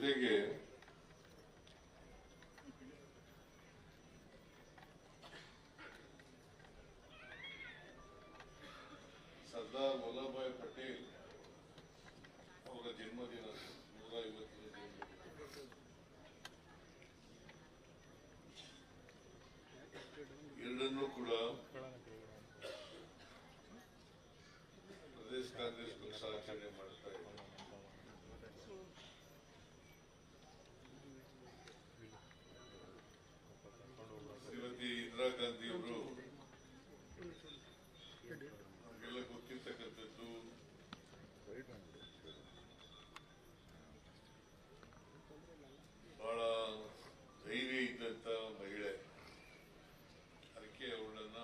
ಜೊತೆಗೆ ಸರ್ದಾರ್ ವಲ್ಲಭಾಯ್ ಪಟೇಲ್ ಅವರ ಜನ್ಮದಿನ ನೂರ ಐವತ್ತನೇ ಜನ್ಮದಿನ. ಎರಡನ್ನೂ ಕೂಡ ಪ್ರದೇಶ ಕಾಂಗ್ರೆಸ್ ಪಕ್ಷ ಆಚರಣೆ ಮಾಡುತ್ತಾ ಇದೆ ಶ್ರೀಮತಿ ಇಂದಿರಾ ಗಾಂಧಿ ಅವರು ನಮಗೆಲ್ಲ ಗೊತ್ತಿರ್ತಕ್ಕಂಥದ್ದು ಬಹಳ ಧೈರ್ಯ ಇದ್ದಂತ ಮಹಿಳೆ ಅದಕ್ಕೆ ಅವಳನ್ನ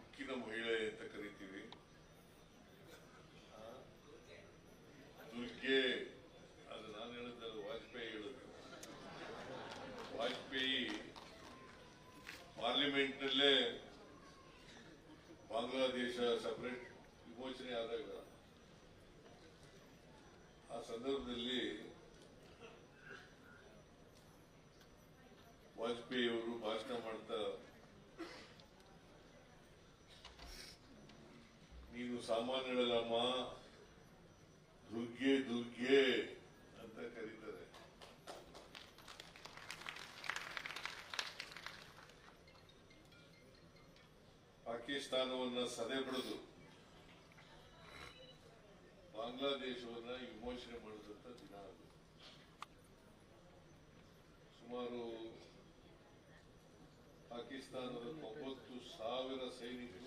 ಉಕ್ಕಿನ ಮಹಿಳೆ ಅಂತ ಕರಿತೀವಿ ಆ, ದುರ್ಗೆ ಅದು ನಾನು ಹೇಳಿದ್ದಲ್ಲ ವಾಜಪೇಯಿ ಹೇಳಿದ್ರು ವಾಜಪೇಯಿ ಪಾರ್ಲಿಮೆಂಟ್ ನಲ್ಲೇ ಬಾಂಗ್ಲಾದೇಶ ಸಪರೇಟ್ ವಿಮೋಚನೆ ಆದಾಗ ಆ ಸಂದರ್ಭದಲ್ಲಿ ವಾಜಪೇಯಿ ಅವರು ಭಾಷಣ ಮಾಡ್ತಾ ಅಮ್ಮ ದುರ್ಗೆ ದುರ್ಗೆ ಅಂತ ಕರೀತಾರೆ. ಪಾಕಿಸ್ತಾನವನ್ನ ಸದೆ ಬಡಿದು, ಬಾಂಗ್ಲಾದೇಶವನ್ನ ವಿಮೋಚನೆ ಮಾಡಿದಂತ ದಿನ ಅದು. ಸುಮಾರು ಪಾಕಿಸ್ತಾನದ ಒಂಬತ್ತು ಸಾವಿರ ಸೈನಿಕರು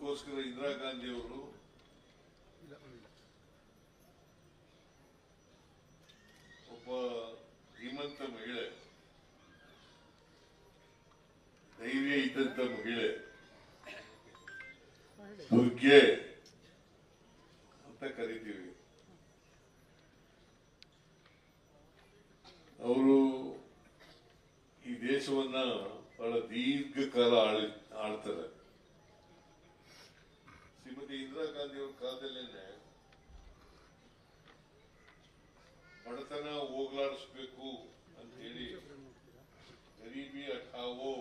ಅದಕ್ಕೋಸ್ಕರ ಇಂದಿರಾ ಗಾಂಧಿ ಅವರು ಒಬ್ಬ ಧೀಮಂತ ಮಹಿಳೆ, ಧೈರ್ಯ ಇದ್ದಂತ ಮಹಿಳೆ ದುರ್ಗೆ ಅಂತ ಕರಿತೀವಿ. ಅವರು ಈ ದೇಶವನ್ನ ಬಹಳ ದೀರ್ಘಕಾಲ ಆಳಿ, ಆಳ್ತಾರೆ. ಶ್ರೀಮತಿ ಇಂದಿರಾ ಗಾಂಧಿ ಅವ್ರ ಕಾಲದಲ್ಲೇನೆ ಬಡತನ ಹೋಗ್ಲಾಡಿಸ್ಬೇಕು ಅಂತ ಹೇಳಿ ಗರೀಬಿ ಹಠಾವೋ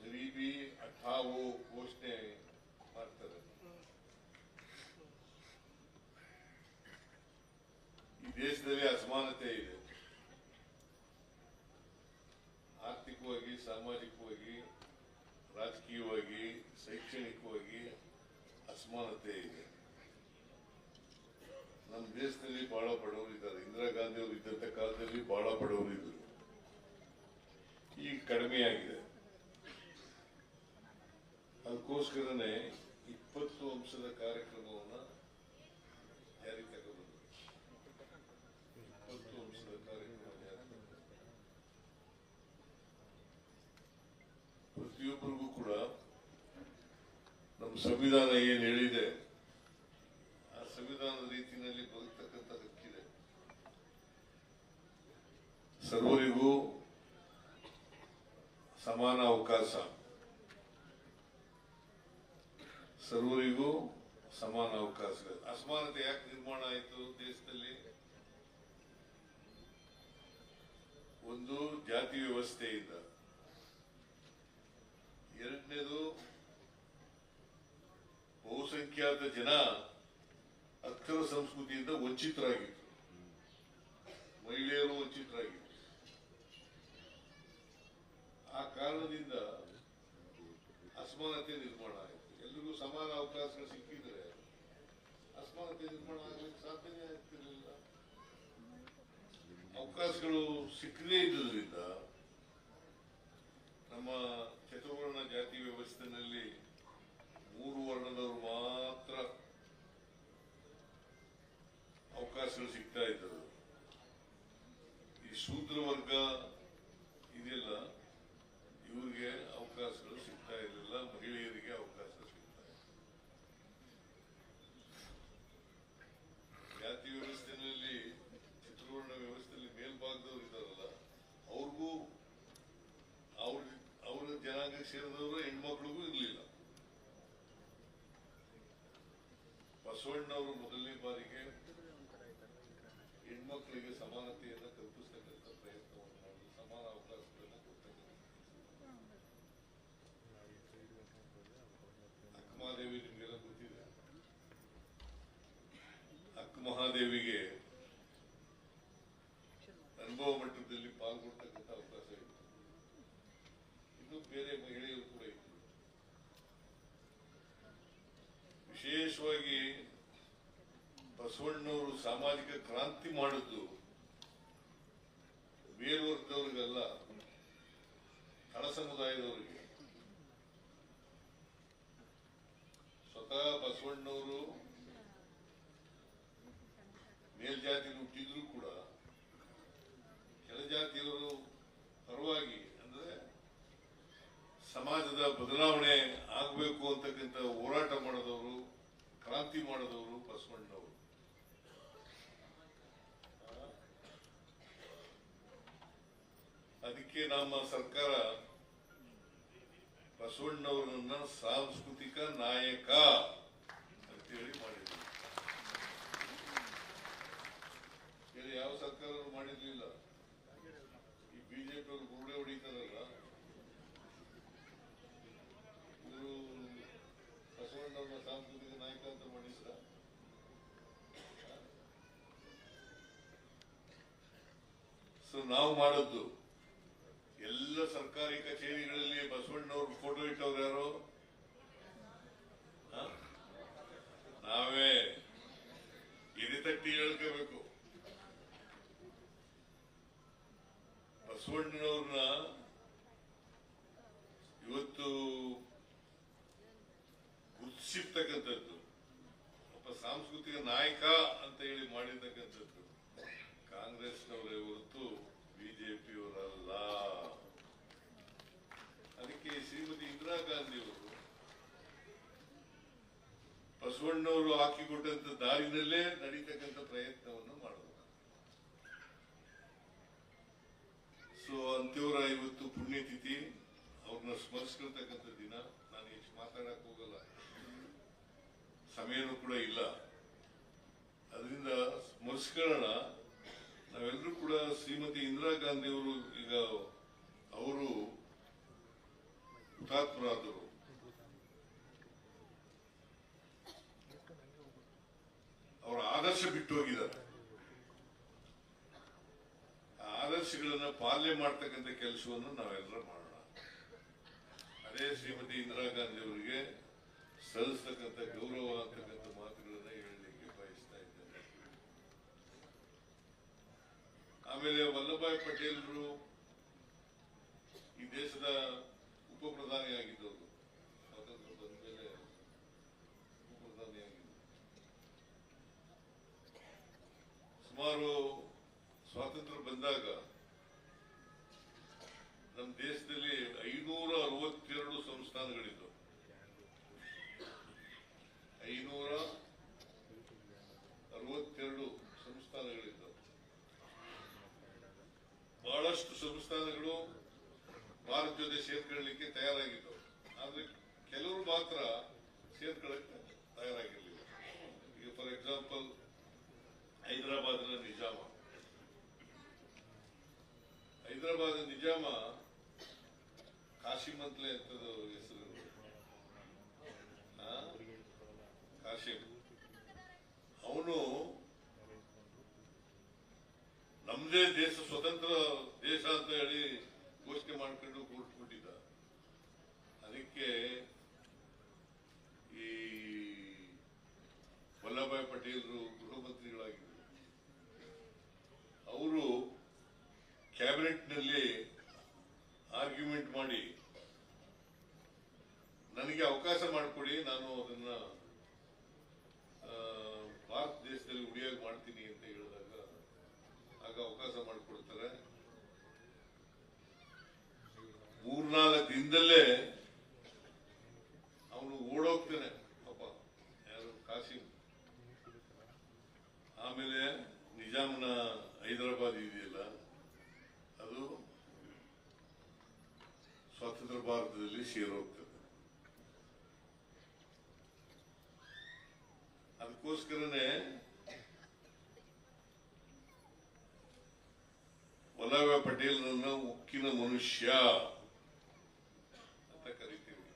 ಗರೀಬಿ ಹಠಾವೋ ಘೋಷಣೆ ಮಾಡ್ತಾರೆ ಈ ದೇಶದಲ್ಲಿ ಅಸಮಾನತೆ ಇದೆ ಆರ್ಥಿಕವಾಗಿ ಸಾಮಾಜಿಕವಾಗಿ ರಾಜಕೀಯವಾಗಿ, ಶೈಕ್ಷಣಿಕವಾಗಿ ಅಸಮಾನತೆ ಇದೆ ನಮ್ಮ ದೇಶದಲ್ಲಿ ಬಹಳ ಬಡವರು ಇದ್ದಾರೆ ಇಂದಿರಾ ಗಾಂಧಿ ಅವರು ಇದ್ದಂತ ಕಾಲದಲ್ಲಿ ಬಹಳ ಬಡವರು ಇದ್ರು ಈಗ ಕಡಿಮೆಯಾಗಿದೆ. ಅದಕ್ಕೋಸ್ಕರನೇ ಇಪ್ಪತ್ತು ಅಂಶದ ಕಾರ್ಯಕ್ರಮವನ್ನ ಪ್ರತಿಯೊಬ್ಬರಿಗೂ ಕೂಡ ನಮ್ಮ ಸಂವಿಧಾನ ಏನ್ ಹೇಳಿದೆ, ಆ ಸಂವಿಧಾನದ ರೀತಿಯಲ್ಲಿ ಬದುಕ್ತಕ್ಕಂಥ ಹಕ್ಕಿದೆ. ಸರ್ವರಿಗೂ ಸಮಾನ ಅವಕಾಶ. ಸರ್ವರಿಗೂ ಸಮಾನ ಅವಕಾಶ. ಅಸಮಾನತೆ ಯಾಕೆ ನಿರ್ಮಾಣ ಆಯಿತು ದೇಶದಲ್ಲಿ? ಒಂದು ಜಾತಿ ವ್ಯವಸ್ಥೆಯಿಂದ. ಎರಡನೇದು, ಬಹುಸಂಖ್ಯಾತ ಜನ ಅಕ್ಷರ ಸಂಸ್ಕೃತಿಯಿಂದ ವಂಚಿತರಾಗಿತ್ತು ಮಹಿಳೆಯರು ವಂಚಿತರಾಗಿತ್ತು ಆ ಕಾರಣದಿಂದ ಅಸಮಾನತೆ ನಿರ್ಮಾಣ ಆಯಿತು. ಎಲ್ರಿಗೂ ಸಮಾನ ಅವಕಾಶಗಳು ಸಿಕ್ಕಿದ್ರೆ ಅಸಮಾನತೆ ನಿರ್ಮಾಣ ಆಗಲಿಕ್ಕೆ ಸಾಧ್ಯನೇ ಆಗ್ತಿರಲಿಲ್ಲ. ಅವಕಾಶಗಳು ಸಿಕ್ಕದೇ ಇದ್ದುದರಿಂದ ನಮ್ಮ ಚತುರ್ವರ್ಣ ಜಾತಿ ವ್ಯವಸ್ಥೆನಲ್ಲಿ ಮೂರು ವರ್ಣದವರು ಮಾತ್ರ ಅವಕಾಶಗಳು ಸಿಗ್ತಾ ಇದ್ದರು ಈ ಶೂದ್ರ ವರ್ಗ ಬಸವಣ್ಣವರು ಮೊದಲನೇ ಬಾರಿಗೆ ಹೆಣ್ಮಕ್ಳಿಗೆ ಸಮಾನತೆಯನ್ನು ಕಲ್ಪಿಸ್ತಕ್ಕಂಥ ಪ್ರಯತ್ನವನ್ನು ಮಾಡಿದ್ರು. ಸಮಾನ ಅವಕಾಶಗಳನ್ನು ಕೊಡ್ತಕ್ಕಂಥ ಅಕ್ಕಮಹಾದೇವಿ ನಿಮಗೆಲ್ಲ ಗೊತ್ತಿದೆ. ಅಕ್ಕ ಮಹಾದೇವಿಗೆ ಅನುಭವ ಮಟ್ಟದಲ್ಲಿ ಪಾಲ್ಗೊಳ್ತಕ್ಕಂಥ ಅವಕಾಶ ಇತ್ತು. ಇನ್ನು ಬೇರೆ ಮಹಿಳೆಯರು ಕೂಡ ಇತ್ತು ವಿಶೇಷವಾಗಿ ಬಸವಣ್ಣವರು ಸಾಮಾಜಿಕ ಕ್ರಾಂತಿ ಮಾಡಿದ್ದು ಮೇಲ್ವರ್ಗದವ್ರಿಗಲ್ಲ ಹಣ ಸಮುದಾಯದವರಿಗೆ. ಸ್ವತಃ ಬಸವಣ್ಣವರು ಮೇಲ್ಜಾತಿ ಹುಟ್ಟಿದ್ರು ಕೂಡ ಕೆಳಜಾತಿಯವರು ಪರವಾಗಿ ಅಂದ್ರೆ ಸಮಾಜದ ಬದಲಾವಣೆ ಆಗಬೇಕು ಅಂತಕ್ಕಂಥ ಹೋರಾಟ ಮಾಡಿದವರು, ಕ್ರಾಂತಿ ಮಾಡಿದವರು ಬಸವಣ್ಣವರು ಅದಕ್ಕೆ ನಮ್ಮ ಸರ್ಕಾರ ಬಸವಣ್ಣವರನ್ನ ಸಾಂಸ್ಕೃತಿಕ ನಾಯಕ ಅಂತೇಳಿ ಮಾಡಿದ್ರು. ಬೇರೆ ಯಾವ ಸರ್ಕಾರ ಮಾಡಿರ್ಲಿಲ್ಲ. ಈ ಬಿಜೆಪಿ ಅವರು ಬುರುಡೆ ಹೊಡಿತಾರಲ್ಲ. ಇವರು ಸಾಂಸ್ಕೃತಿಕ ನಾಯಕ ಅಂತ ಮಾಡಿದ್ರ? ಸೊ ನಾವು ಮಾಡದ್ದು ಎಲ್ಲ ಸರ್ಕಾರಿ ಕಚೇರಿಗಳಲ್ಲಿ ಬಸವಣ್ಣವ್ರ ಫೋಟೋ ಇಟ್ಟವ್ರು ಯಾರು? ನಾವೇ. ನಾವೇ ಎದೆತಟ್ಟಿ ಹೇಳ್ಕೋಬೇಕು. ಬಸವಣ್ಣನವ್ರನ್ನ ಇವತ್ತು ಗುರುತಿಸಿರ್ತಕ್ಕಂಥದ್ದು. ಒಬ್ಬ ಸಾಂಸ್ಕೃತಿಕ ನಾಯಕ ಅಂತ ಹೇಳಿ ಮಾಡಿರ್ತಕ್ಕಂಥದ್ದು. ಕಾಂಗ್ರೆಸ್ನವರೇ ಹೊರತು ಬಿಜೆಪಿಯವರಲ್ಲ ಅದಕ್ಕೆ ಶ್ರೀಮತಿ ಇಂದಿರಾ ಗಾಂಧಿ ಅವರು ಬಸವಣ್ಣವರು ಹಾಕಿಕೊಟ್ಟಂತ ದಾರಿನಲ್ಲೇ ನಡೀತಕ್ಕಂಥ ಪ್ರಯತ್ನವನ್ನು ಮಾಡಬೇಕು ಸೊ ಅಂತ್ಯವರ ಇವತ್ತು ಪುಣ್ಯತಿಥಿ, ಅವ್ರನ್ನ ಸ್ಮರಿಸ್ಕೊಳ್ತಕ್ಕಂಥ ದಿನ, ನಾನು ಹೆಚ್ಚು ಮಾತಾಡಕ್ ಹೋಗಲ್ಲ. ಸಮಯನೂ ಕೂಡ ಇಲ್ಲ. ಅದರಿಂದ ಸ್ಮರಿಸ್ಕೊಳ್ಳೋಣ. ನಾವೆಲ್ಲರೂ ಕೂಡ ಶ್ರೀಮತಿ ಇಂದಿರಾ ಗಾಂಧಿ ಅವರು ಈಗ ಅವರು ಹುತಾತ್ಮರಾದರು ಅವರ ಆದರ್ಶ ಬಿಟ್ಟು ಹೋಗಿದ್ದಾರೆ. ಆದರ್ಶಗಳನ್ನು ಪಾಲನೆ ಮಾಡ್ತಕ್ಕಂಥ ಕೆಲಸವನ್ನು ನಾವೆಲ್ಲರೂ ಮಾಡೋಣ. ಅದೇ ಶ್ರೀಮತಿ ಇಂದಿರಾ ಗಾಂಧಿ ಅವರಿಗೆ ಸಲ್ಲಿಸ್ತಕ್ಕಂಥ ಗೌರವ ಅಂತಕ್ಕಂಥ ಮಾತುಗಳನ್ನ ಹೇಳಲಿಕ್ಕೆ ಬಯಸ್ತಾ ಇದ್ದೇನೆ. ಆಮೇಲೆ ವಲ್ಲಭಾಯ್ ಪಟೇಲ್ರು ಈ ದೇಶದ ಉಪ ಪ್ರಧಾನಿ ಆಗಿದ್ದವರು ಸ್ವಾತಂತ್ರ್ಯ ಬಂದ ಮೇಲೆ ಉಪ ಪ್ರಧಾನಿ ಆಗಿದ್ದರು ಸುಮಾರು ಸ್ವಾತಂತ್ರ್ಯ ಬಂದಾಗ ನಮ್ಮ ದೇಶದಲ್ಲಿ ನಿಜಾಮ ಕಾಶಿಮ್ ಅಂತಲೇ ಅಂತದ್ದು ಹೆಸರು. ಕಾಶಿ. ಅವನು ನಮ್ದೇ ದೇಶ, ಸ್ವತಂತ್ರ ದೇಶ ಅಂತ ಹೇಳಿ ಘೋಷಣೆ ಮಾಡ್ಕೊಂಡು ಕೂರ್ಸ್ಬಿಟ್ಟಿದ್ದ ಅದಕ್ಕೆ ಈ ವಲ್ಲಭಾಯ್ ಪಟೇಲ್ರು ಗೃಹ ಮಂತ್ರಿಗಳಾಗಿದ್ದರು ಅವರು ಕ್ಯಾಬಿನೆಟ್ನಲ್ಲಿ ಆರ್ಗ್ಯುಮೆಂಟ್ ಮಾಡಿ ನನಗೆ ಅವಕಾಶ ಮಾಡಿಕೊಡಿ ನಾನು ಅದನ್ನ ಆ, ಭಾರತ ದೇಶದಲ್ಲಿ ಉಳಿಯಾಗಿ ಮಾಡ್ತೀನಿ ಅಂತ ಹೇಳಿದಾಗ ಆಗ ಅವಕಾಶ ಮಾಡಿಕೊಡ್ತಾರೆ ಮೂರ್ನಾಲ್ಕು ದಿನದಲ್ಲೇ ಅವನು ಓಡೋಗ್ತಾನೆ ಪಾಪ ಯಾರು ಕಾಸಿಂ ಆಮೇಲೆ ನಿಜಾಮನ ಹೈದರಾಬಾದ್ ಇದೆಯಲ್ಲ, ಅದು ಸ್ವಾತಂತ್ರ್ಯ ಭಾರತದಲ್ಲಿ ಸೇರೋಗ್ತದೆ. ಅದಕ್ಕೋಸ್ಕರನೇ ವಲ್ಲಭ ಪಟೇಲ್ರನ್ನ ಉಕ್ಕಿನ ಮನುಷ್ಯ ಅಂತ ಕರಿತೀವಿ.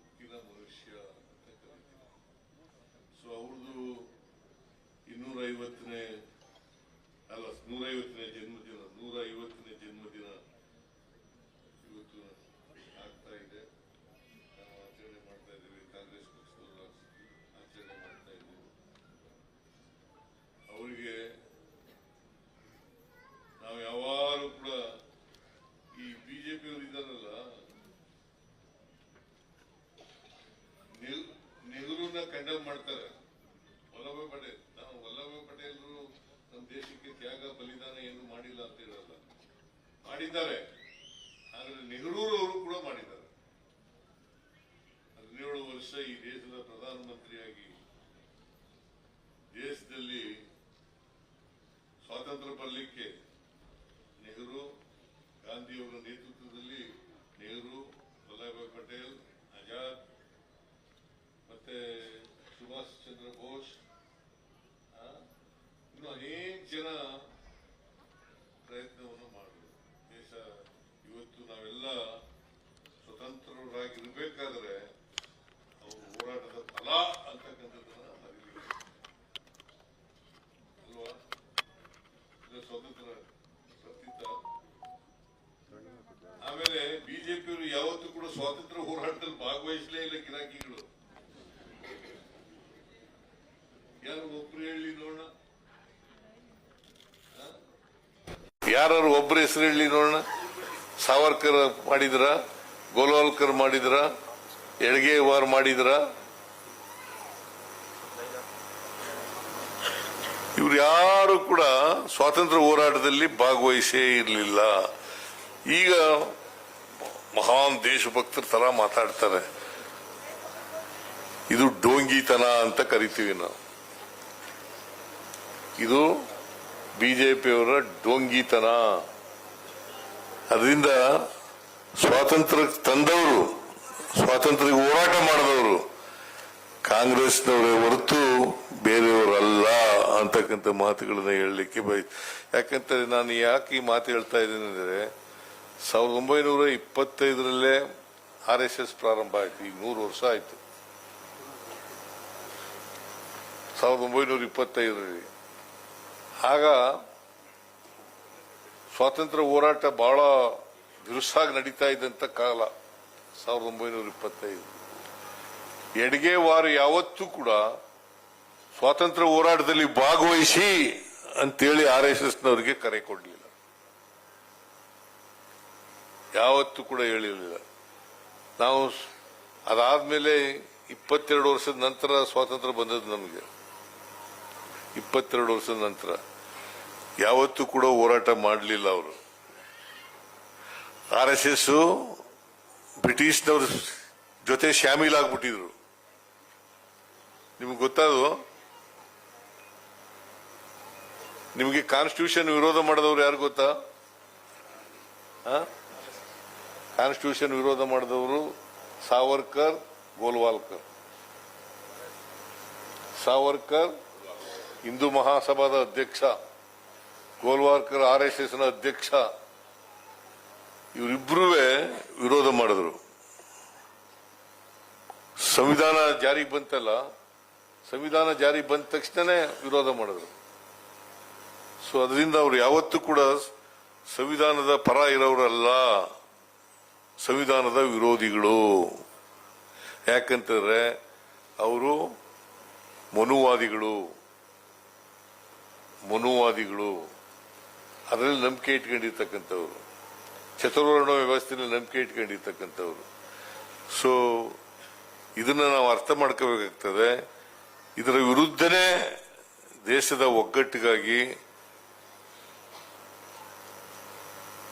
ಉಕ್ಕಿನ ಮನುಷ್ಯ ಅಂತ ಕರಿತೀವಿ. ಸೊ ಅವ್ರದ್ದು ಇನ್ನೂರ ಐವತ್ತನೇ ಅಲ್ಲ ಆದ್ರೆ ನೆಹರೂರವರು ಕೂಡ ಮಾಡಿದ್ದಾರೆ. ಹದಿನೇಳು ವರ್ಷ ಈ ದೇಶದ ಪ್ರಧಾನಮಂತ್ರಿಯಾಗಿ ದೇಶದಲ್ಲಿ ಸ್ವಾತಂತ್ರ್ಯ ಬರಲಿಕ್ಕೆ ನೆಹರು, ಗಾಂಧಿಯವರ ನೇತೃತ್ವದಲ್ಲಿ ನೆಹರು ವಲ್ಲಭಾಯ್ ಪಟೇಲ್, ಆಜಾದ್, ಮತ್ತೆ ಸುಭಾಷ್ ಚಂದ್ರ ಬೋಸ್ ಇನ್ನು ಅನೇಕ ಜನ ಪ್ರಯತ್ನವನ್ನು ಮಾಡಿದ್ರು ದೇಶ ಇವತ್ತು ನಾವೆಲ್ಲ ಸ್ವತಂತ್ರರಾಗಿರ್ಬೇಕಾದ್ರೆ ಅವರು ಹೋರಾಟದ ಫಲ ಅಂತಕ್ಕಂಥದ್ದನ್ನ ಮರೀಲಿಕ್ಕೆ ಅಲ್ವಾ ಇದು ಸ್ವತಂತ್ರ ಸತ್ತಿದ್ದ ಆಮೇಲೆ ಬಿಜೆಪಿಯವರು ಯಾವತ್ತೂ ಕೂಡ ಸ್ವಾತಂತ್ರ್ಯ ಹೋರಾಟದಲ್ಲಿ ಭಾಗವಹಿಸಲೇ ಇಲ್ಲ ಗಿರಾಕಿಗಳು ಯಾರು ಒಬ್ರು ಹೇಳಿ ನೋಡೋಣ ಯಾರು ಒಬ್ಬರ ಹೆಸರು ಹೇಳಿ ನೋಡೋಣ. ಸಾವರ್ಕರ್ ಮಾಡಿದ್ರ? ಗೋಲ್ವಾಲ್ಕರ್ ಮಾಡಿದ್ರ? ವಾರ್ ಮಾಡಿದ್ರ? ಇವ್ರು ಯಾರು ಕೂಡ ಸ್ವಾತಂತ್ರ್ಯ ಹೋರಾಟದಲ್ಲಿ ಭಾಗವಹಿಸೇ ಇರಲಿಲ್ಲ. ಈಗ ಮಹಾನ್ ದೇಶಭಕ್ತರ ತರ ಮಾತಾಡ್ತಾರೆ. ಇದು ಡೋಂಗಿತನ ಅಂತ ಕರಿತೀವಿ ನಾವು. ಇದು ಬಿಜೆಪಿಯವರ ಡೋಂಗಿತನ. ಅದರಿಂದ ಸ್ವಾತಂತ್ರ್ಯ ತಂದವರು ಸ್ವಾತಂತ್ರ್ಯ ಹೋರಾಟ ಮಾಡಿದವರು ಕಾಂಗ್ರೆಸ್ನವರೇ ಹೊರತು ಬೇರೆಯವರಲ್ಲ ಅಂತಕ್ಕಂಥ ಮಾತುಗಳನ್ನ ಹೇಳಲಿಕ್ಕೆ ಬಯ ಯಾಕಂತಂದ್ರೆ ನಾನು ಯಾಕೆ ಈ ಮಾತು ಹೇಳ್ತಾ ಇದ್ದೀನಿ ಅಂದರೆ, ಸಾವಿರದ ಒಂಬೈನೂರ ಇಪ್ಪತ್ತೈದರಲ್ಲೇ ಆರ್ ಎಸ್ ಎಸ್ ಪ್ರಾರಂಭ ಆಯ್ತು, ಈಗ ನೂರು ವರ್ಷ ಆಯ್ತು. ಸಾವಿರದ ಒಂಬೈನೂರ ಇಪ್ಪತ್ತೈದರಲ್ಲಿ ಆಗ ಸ್ವಾತಂತ್ರ್ಯ ಹೋರಾಟ ಬಹಳ ಬಿರುಸಾಗಿ ನಡೀತಾ ಇದ್ದಂತ ಕಾಲ, ಸಾವಿರದ ಒಂಬೈನೂರ ಇಪ್ಪತ್ತೈದು. ಎಡಗೇವಾರು ಯಾವತ್ತೂ ಕೂಡ ಸ್ವಾತಂತ್ರ್ಯ ಹೋರಾಟದಲ್ಲಿ ಭಾಗವಹಿಸಿ ಅಂತೇಳಿ ಆರ್ ಎಸ್ ಎಸ್ನವರಿಗೆ ಕರೆ ಕೊಡಲಿಲ್ಲ. ಯಾವತ್ತೂ ಕೂಡ ಹೇಳಿರಲಿಲ್ಲ. ನಾವು ಅದಾದ್ಮೇಲೆ ಇಪ್ಪತ್ತೆರಡು ವರ್ಷದ ನಂತರ ಸ್ವಾತಂತ್ರ್ಯ ಬಂದದ್ದು ನಮಗೆ. ಇಪ್ಪತ್ತೆರಡು ವರ್ಷದ ನಂತರ. ಯಾವತ್ತೂ ಕೂಡ ಹೋರಾಟ ಮಾಡಲಿಲ್ಲ ಅವರು. ಆರ್ ಎಸ್ ಎಸ್ ಬ್ರಿಟಿಷ್ನವ್ರ ಜೊತೆ ಶಾಮೀಲಾಗ್ಬಿಟ್ಟಿದ್ರು ನಿಮ್ಗೆ ಗೊತ್ತಾದ ನಿಮಗೆ ಕಾನ್ಸ್ಟಿಟ್ಯೂಷನ್ ವಿರೋಧ ಮಾಡಿದವರು ಯಾರು ಗೊತ್ತಾ? ಕಾನ್ಸ್ಟಿಟ್ಯೂಷನ್ ವಿರೋಧ ಮಾಡಿದವರು ಸಾವರ್ಕರ್, ಗೋಲ್ವಾಲ್ಕರ್. ಸಾವರ್ಕರ್ ಹಿಂದೂ ಮಹಾಸಭಾದ ಅಧ್ಯಕ್ಷ. ಗೋಲ್ವಾಲ್ಕರ್ ಆರ್ ಎಸ್ ಎಸ್ನ ಅಧ್ಯಕ್ಷ ಇವರಿಬ್ಬರೂ ವಿರೋಧ ಮಾಡಿದ್ರು. ಸಂವಿಧಾನ ಜಾರಿಗೆ ಬಂತಲ್ಲ, ಸಂವಿಧಾನ ಜಾರಿಗೆ ಬಂದ ತಕ್ಷಣನೇ ವಿರೋಧ ಮಾಡಿದ್ರು. ಸೊ ಅದರಿಂದ ಅವರು ಯಾವತ್ತೂ ಕೂಡ ಸಂವಿಧಾನದ ಪರ ಇರೋರಲ್ಲ, ಸಂವಿಧಾನದ ವಿರೋಧಿಗಳು. ಯಾಕಂತಂದ್ರೆ, ಅವರು ಮನುವಾದಿಗಳು ಮನುವಾದಿಗಳು. ಅದರಲ್ಲಿ ನಂಬಿಕೆ ಇಟ್ಕೊಂಡಿರ್ತಕ್ಕಂಥವ್ರು. ಚತುರ್ವರ್ಣ ವ್ಯವಸ್ಥೆಯಲ್ಲಿ ನಂಬಿಕೆ ಇಟ್ಕೊಂಡಿರ್ತಕ್ಕಂಥವ್ರು. ಸೊ ಇದನ್ನ ನಾವು ಅರ್ಥ ಮಾಡ್ಕೋಬೇಕಾಗ್ತದೆ. ಇದರ ವಿರುದ್ಧನೇ ದೇಶದ ಒಗ್ಗಟ್ಟಿಗಾಗಿ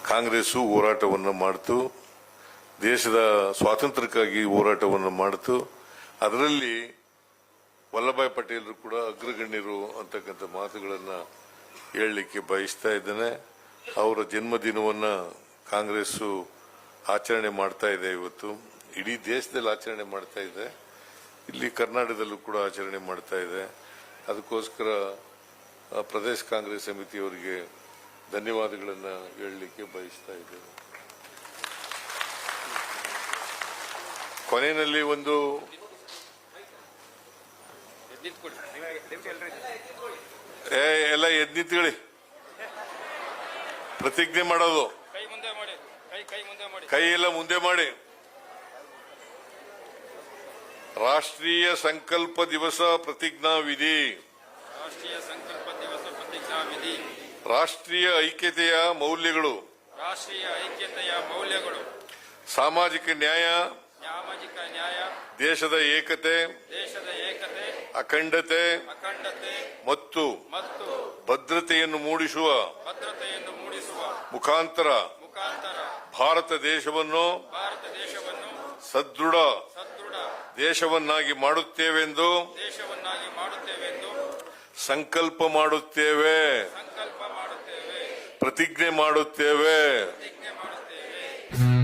ಕಾಂಗ್ರೆಸ್ಸು ಹೋರಾಟವನ್ನು ಮಾಡ್ತು. ದೇಶದ ಸ್ವಾತಂತ್ರ್ಯಕ್ಕಾಗಿ ಹೋರಾಟವನ್ನು ಮಾಡ್ತು. ಅದರಲ್ಲಿ ವಲ್ಲಭಾಯ್ ಪಟೇಲರು ಕೂಡ ಅಗ್ರಗಣ್ಯರು ಅಂತಕ್ಕಂಥ ಮಾತುಗಳನ್ನ ಹೇಳಲಿಕ್ಕೆ ಬಯಸ್ತಾ ಇದ್ದೇನೆ. ಅವರ ಜನ್ಮದಿನವನ್ನ ಕಾಂಗ್ರೆಸ್ಸು ಆಚರಣೆ ಮಾಡ್ತಾ ಇದೆ ಇವತ್ತು. ಇಡೀ ದೇಶದಲ್ಲಿ ಆಚರಣೆ ಮಾಡ್ತಾ ಇದೆ. ಇಲ್ಲಿ ಕರ್ನಾಟಕದಲ್ಲೂ ಕೂಡ ಆಚರಣೆ ಮಾಡ್ತಾ ಇದೆ. ಅದಕ್ಕೋಸ್ಕರ ಪ್ರದೇಶ ಕಾಂಗ್ರೆಸ್ ಸಮಿತಿಯವರಿಗೆ ಧನ್ಯವಾದಗಳನ್ನು ಹೇಳಲಿಕ್ಕೆ ಬಯಸ್ತಾ ಇದ್ದೇನೆ. ಕೊನೆಯಲ್ಲಿ ಒಂದು ಏ ಎಲ್ಲ ಎದ್ ನಿಂತ್ಕೊಳ್ಳಿ ಪ್ರತಿಜ್ಞೆ ಮಾಡೋದು. ಕೈ ಎಲ್ಲ ಮುಂದೆ ಮಾಡಿ. ರಾಷ್ಟ್ರೀಯ ಸಂಕಲ್ಪ ದಿವಸ ಪ್ರತಿಜ್ಞಾ ವಿಧಿ ರಾಷ್ಟ್ರೀಯ ಸಂಕಲ್ಪ ದಿವಸ ಪ್ರತಿಜ್ಞಾ ವಿಧಿ ರಾಷ್ಟ್ರೀಯ ಐಕ್ಯತೆಯ ಮೌಲ್ಯಗಳು. ರಾಷ್ಟ್ರೀಯ ಐಕ್ಯತೆಯ ಮೌಲ್ಯಗಳು. ಸಾಮಾಜಿಕ ನ್ಯಾಯ. ಸಾಮಾಜಿಕ ನ್ಯಾಯ. ದೇಶದ ಏಕತೆ. ದೇಶದ ಏಕತೆ. ಅಖಂಡತೆ ಮತ್ತು ಭದ್ರತೆಯನ್ನು ಮೂಡಿಸುವ ಭದ್ರತೆಯನ್ನು ಮೂಡಿಸುವ ಮುಖಾಂತರ ಭಾರತ ದೇಶವನ್ನು ಸದೃಢ ದೇಶವನ್ನಾಗಿ ಮಾಡುತ್ತೇವೆಂದು ಸಂಕಲ್ಪ ಮಾಡುತ್ತೇವೆ. ಸಂಕಲ್ಪ ಮಾಡುತ್ತೇವೆ. ಪ್ರತಿಜ್ಞೆ ಮಾಡುತ್ತೇವೆ. ಪ್ರತಿಜ್ಞೆ ಮಾಡುತ್ತೇವೆ.